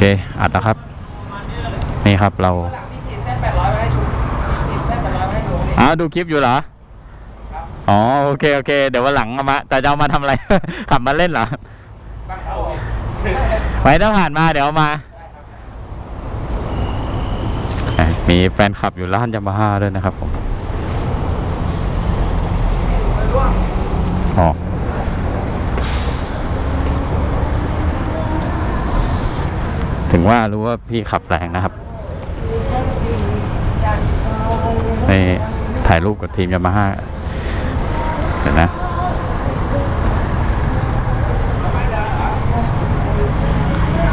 เคอัดแล้วครับ นี่ครับเราอ้าวดูคลิปอยู่เหรอรอ๋อโอเคโอเค เดี๋ยววันหลังเอามา แต่จะเอามาทำอะไร ขับมาเล่นเหรอไว้ถ้าผ่านมาเดี๋ยวมา มีแฟนคลับอยู่ร้านยามาฮ่าด้วยนะครับผม อ๋อ ถึง ว่ารู้ว่าพี่ขับแรงนะครับนี่ถ่ายรูปกับทีมยามาฮ่าเดี๋ยวนะ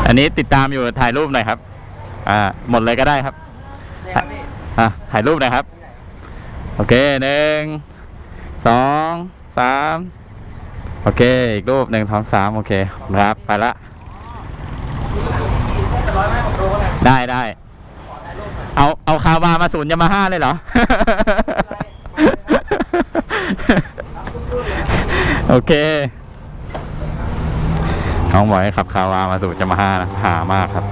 อันนี้ติดตามอยู่ถ่ายรูปหน่อยครับ อ่า หมดเลยก็ได้ครับ อะ ถ่ายรูปหน่อยครับ โอเคหนึ่ง สอง สาม โอเค อีกรูปหนึ่งสองสามโอเค ครับ ไปละ ขีดเส้นแปดร้อยไว้ให้ผมดูก็ ได้ได้ไดเอา เอาคาวามาศูนย์ยามาฮ่าเลยเหรอ โอเคน้องบอกให้ขับคาวามาสู่ยามาฮ่านะหามากครับ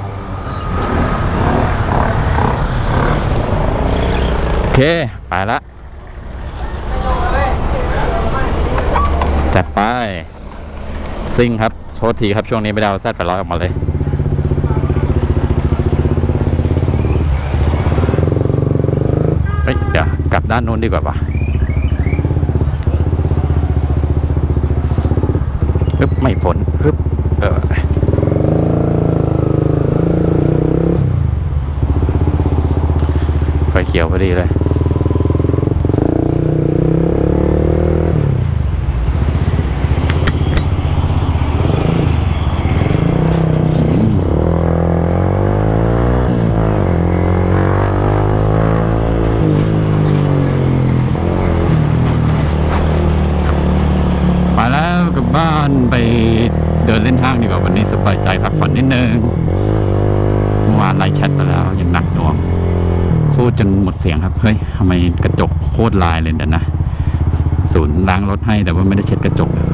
โอเค ไปละจัดไป ซิ่งครับ โทษทีครับช่วงนี้ไม่ได้เอาแซดไปร้อยออกมาเลย เฮ้ยเดี๋ยวกลับด้านโน้นดีกว่าปะฮึบไม่ฝนฮึบเออไฟเขียวพอดีเลย มาแล้วกลับบ้านไปเดินเล่นห้างดีกว่าวันนี้สบายใจพักผ่อนนิดนึงเมื่อวานไลฟ์แชทไปแล้วยังหนักหน่วงพูดจนหมดเสียงครับเฮ้ยทำไมกระจกโคตรลายเลยเดี๋ยวนะศูนย์ล้างรถให้แต่ว่าไม่ได้เช็ดกระจกเลย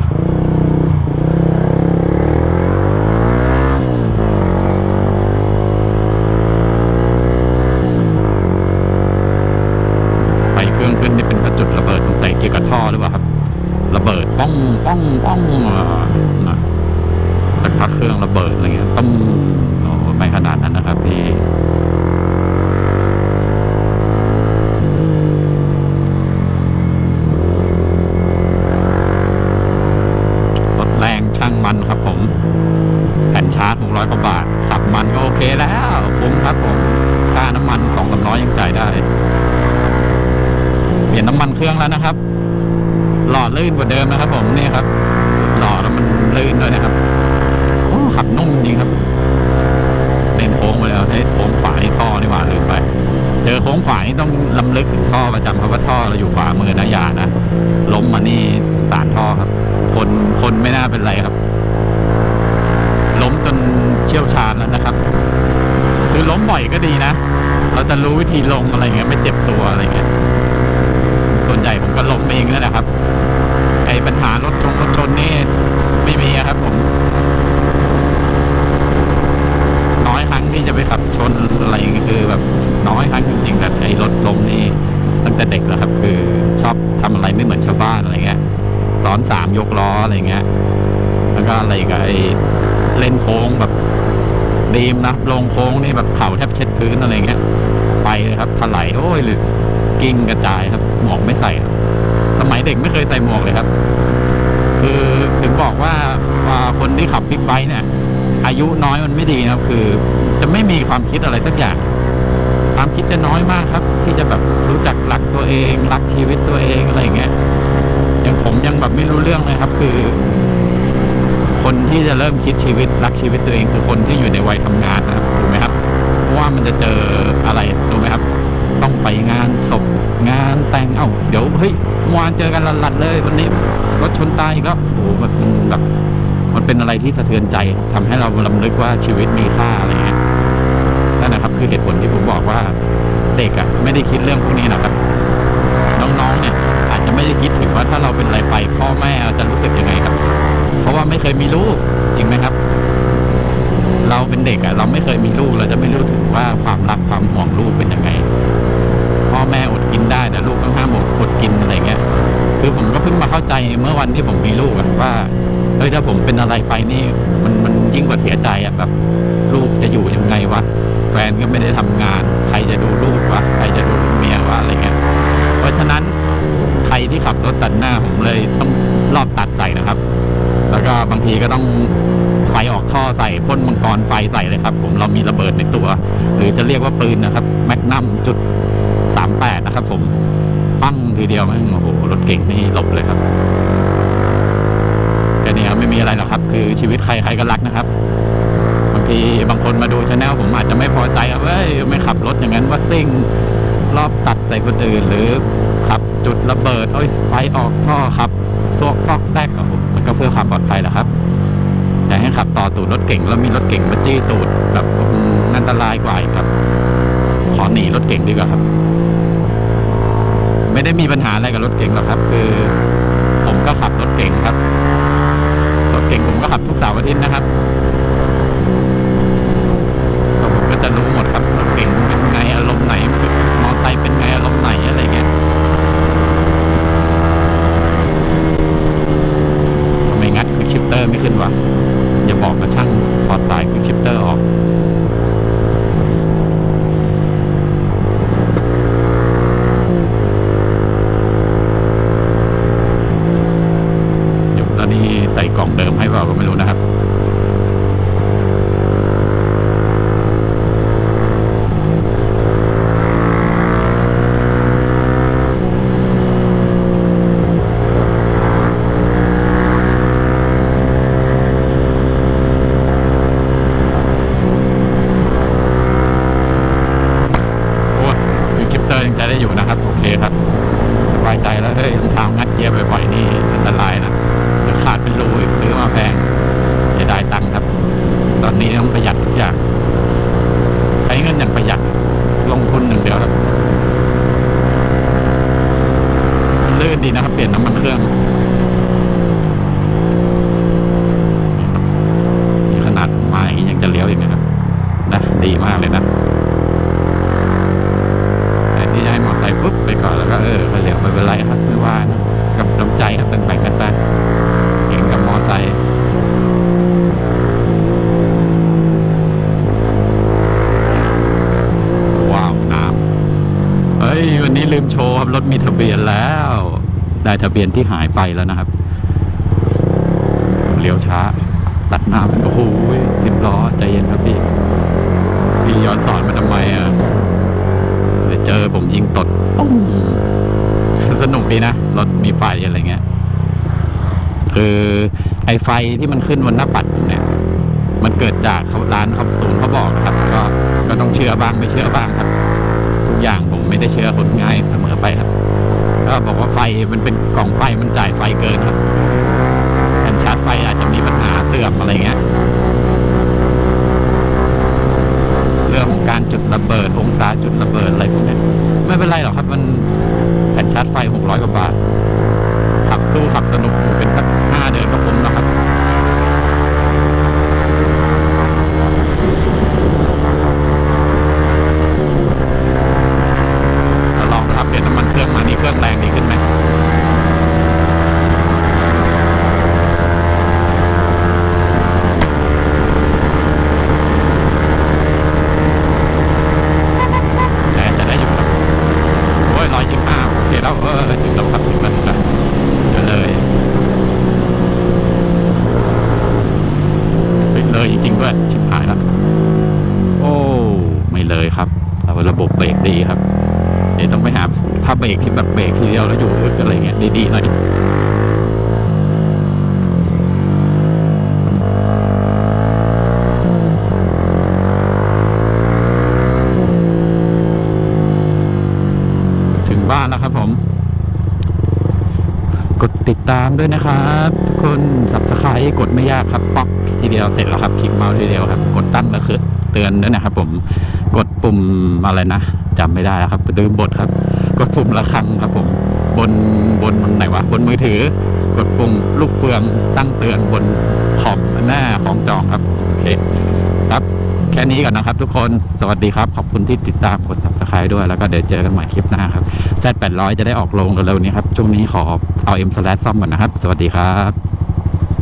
เปลี่ยนน้ำมันเครื่องแล้วนะครับ หล่อลื่นกว่าเดิมนะครับ ผมนี่ครับหล่อแล้วมันลื่นด้วยนะครับโอ้ขับนุ่มจริงครับเล่นโค้งไปแล้วเฮ้ยโค้งขวานี่ท่อนี่หว่าลืมไป เจอโค้งขวานี่ต้องลำลึกถึงท่อประจำครับว่าท่อเราอยู่ขวามือนะยานะล้มมานี่สงสารท่อครับ คนคนไม่น่าเป็นไรครับ ล้มจนเชี่ยวชาญแล้วนะครับ คือล้มบ่อยก็ดีนะ เราจะรู้วิธีลงอะไรเงี้ยไม่เจ็บตัวอะไรเงี้ย ส่วนใหญ่ผมก็หล้มเองนั่นแหละครับไอ้ปัญหารถชนรถชนนี่ไม่มีครับผม น้อยครั้งที่จะไปขับชนอะไรคือแบบน้อยครั้งจริงๆแต่ไอ้รถลมนี่ตั้งแต่เด็กแล้วครับ คือชอบทำอะไรไม่เหมือนชาวบ้านอะไรเงี้ยซ้อนสามยกล้ออะไรเงี้ยแล้วก็อะไรกับไอ้เล่นโค้งแบบดีมนะลงโค้งนี่แบบเข่าแทบเช็ดพื้นอะไรเงี้ยไปเลยครับถลายโอ้ยหรือกิ้งกระจายครับ หมวกไม่ใส่ครับสมัยเด็กไม่เคยใส่หมวกเลยครับ คือถึงบอกว่าคนที่ขับบิ๊กไบค์เนี่ย อายุน้อยมันไม่ดีนะครับ คือจะไม่มีความคิดอะไรสักอย่าง ความคิดจะน้อยมากครับ ที่จะแบบรู้จักรักตัวเอง รักชีวิตตัวเองอะไรอย่างเงี้ยยังผมยังแบบไม่รู้เรื่องเลยครับ คือ คนที่จะเริ่มคิดชีวิตรักชีวิตตัวเองคือคนที่อยู่ในวัยทำงานนะครับถูกไหมครับเพราะว่ามันจะเจออะไรถูกไหมครับ ไปงานศพงานแต่งเอ้าเดี๋ยวเฮ้ยมวานเจอกันลัดเลย วันนี้รถชนตายอีกแล้วโอ้โหแบบแบบมันเป็นอะไรที่สะเทือนใจ ทำให้เราลำลึกว่าชีวิตมีค่าอะไรเงี้ยนั่นนะครับคือเหตุผลที่ผมบอกว่าเด็กอะไม่ได้คิดเรื่องพวกนี้นะครับ น้องๆเนี่ยอาจจะไม่ได้คิดถึงว่าถ้าเราเป็นอะไรไป พ่อแม่จะรู้สึกยังไงครับ เพราะว่าไม่เคยมีลูกจริงไหมครับ เราเป็นเด็กอะเราไม่เคยมีลูกเราจะไม่รู้ถึงว่าความรักความห่วงลูกเป็นยังไง คือผมก็เพิ่งมาเข้าใจเมื่อวันที่ผมมีลูกอะว่าเฮ้ยถ้าผมเป็นอะไรไปนี่มันมันยิ่งกว่าเสียใจอะแบบลูกจะอยู่ยังไงวะแฟนก็ไม่ได้ทำงาน ใครจะดูลูกวะใครจะดูลูกเมียวะอะไรเงี้ยเพราะฉะนั้นใครที่ขับรถตัดหน้าผมเลยต้องรอบตัดใส่นะครับ แล้วก็บางทีก็ต้องไฟออกท่อใส่พ่นมังกรไฟใส่เลยครับ ผมเรามีระเบิดในตัว หรือจะเรียกว่าปืนนะครับแมกนัมจุดสามแปดนะครับ ผมปั้งทีเดียวแม่งโอ้โห เก่งนี่หลบเลยครับแค่นี้ครับไม่มีอะไรหรอกครับ คือชีวิตใครใครก็รักนะครับบางทีบางคนมาดูชาแนลผมอาจจะไม่พอใจว่าเว้ยไม่ขับรถอย่างนั้นว่าซิ่งรอบตัดใส่คนอื่น หรือขับจุดระเบิดโอ้ยไฟออกท่อครับซอกซอกแซกโอ้โหมันก็เพื่อความปลอดภัยแหละครับแต่ให้ขับต่อตูดรถเก่งแล้วมีรถเก่งมาจี้ตูดแบบอันตรายกว่าครับ ขอหนีรถเก่งดีกว่าครับ ไม่ได้มีปัญหาอะไรกับรถเก่งหรอกครับ คือผมก็ขับรถเก่งครับ รถเก่งผมก็ขับทุกเสาร์อาทิตย์นะครับผมก็จะรู้หมดครับรถเก่งเป็นไงอารมณ์ไหน มอไซค์เป็นไงอารมณ์ไหนอะไรเงี้ยทำไมงัดควิกชิปเตอร์ไม่ขึ้นวะ อย่าบอกนะช่างถอดสายควิกชิปเตอร์ออก นี่ใส่กล่องเดิมให้เราก็ไม่รู้นะครับ โอ้ยคือชิปเตอร์ยังใช้ได้อยู่นะครับ โอเคครับสบายใจแล้วเฮ้ยรองเท้างัดเกียร์บ่อยๆนี่อันตรายนะเดี๋ยวขาดเป็นรูอีกซื้อมาแพง เสียดายตังค์ครับ ตอนนี้ต้องประหยัดทุกอย่าง ใช้เงินอย่างประหยัดลงทุนหนึ่างเดียวครับมั นลื่นดีนะครับเปลี่ยนน้ำมันเครื่องนี่ขนาดมาอย่างนี้ยังจะเลี้ยวอีกนะครับนะดีมากเลยนะ แต่ที่จะให้มอเตอร์ไซค์ปุ๊บไปก่อนแล้วก็เออไปเร็วไม่เป็นไรครับไม่ว่านะกับน้ำใจครับแบ่งๆกันไปเก่งกับมอเตอร์ไซค์ว้าวน้ำเฮ้ย วันนี้ลืมโชว์ครับรถมีทะเบียนแล้ว ได้ทะเบียนที่หายไปแล้วนะครับเลี้ยวช้า ตัดหน้าโอ้โหสิบล้อใจเย็นครับพี่ พี่ย้อนสอนมาทำไมอะเดี๋ยวเจอผมยิงตดปุ้งสนุกดีนะ รถมีไฟอะไรเงี้ย คือไอไฟที่มันขึ้นบนหน้าปัดผมเนี่ย มันเกิดจากเขาร้านเขาศูนย์เขาบอกครับ ก็ก็ต้องเชื่อบ้างไม่เชื่อบ้างครับ ทุกอย่างผมไม่ได้เชื่อคนง่ายเสมอไปครับ ก็บอกว่าไฟมันเป็นกล่องไฟมันจ่ายไฟเกินครับแผ่นชาร์จไฟอาจจะมีปัญหาเสื่อมอะไรเงี้ยเรื่องของการจุดระเบิดองศาจุดระเบิดอะไรพวกนี้ไม่เป็นไรหรอกครับ มันแผ่นชาร์จไฟหกร้อยกว่าบาทขับสู้ขับสนุกเป็นสักห้าเดือนก็คุ้มแล้วครับ เราลองนะครับเปลี่ยนน้ำมันเครื่องมานี่เครื่องแรงดีขึ้นไหมแต่จะได้อยู่ครับโอ้ยร้อยยี่สิบห้าโอเคแล้วเออถึงแล้วครับถึงแล้วถึงแล้วเดี๋ยวเลยเฮ้ยเลย จริงด้วยชิบหายแล้วโอ้ไม่เลยครับเราระบบเบรกดีครับเดี๋ยวต้องไปหาผ้าเบรกที่แบบเบรกทีเดียวแล้วอยู่อะไรเงี้ยดีๆหน่อยถึงบ้านแล้วครับผมกดติดตามด้วยนะครับ ทุกคนสับสไครต์กดไม่ยากครับป๊อก ทีเดียวเสร็จแล้วครับคลิกเมาส์ทีเดียวครับ กดตั้งแล้วคือเตือนด้วยนะครับ ผมกดปุ่มอะไรนะจำไม่ได้แล้วครับลืมบทครับ กดปุ่มระฆังครับ ผมบนบนไหนวะบนมือถือ กดปุ่มลูกเฟืองตั้งเตือนบนขอบหน้าของจองครับโอเคครับแค่นี้ก่อนนะครับทุกคนสวัสดีครับ ขอบคุณที่ติดตามกด subscribe ด้วยแล้วก็เดี๋ยวเจอกันใหม่คลิปหน้าครับ Z 800 จะได้ออกลงกันเร็วนี้ครับ ช่วงนี้ขอเอา M slash ซ่อมก่อนนะครับ สวัสดีครับ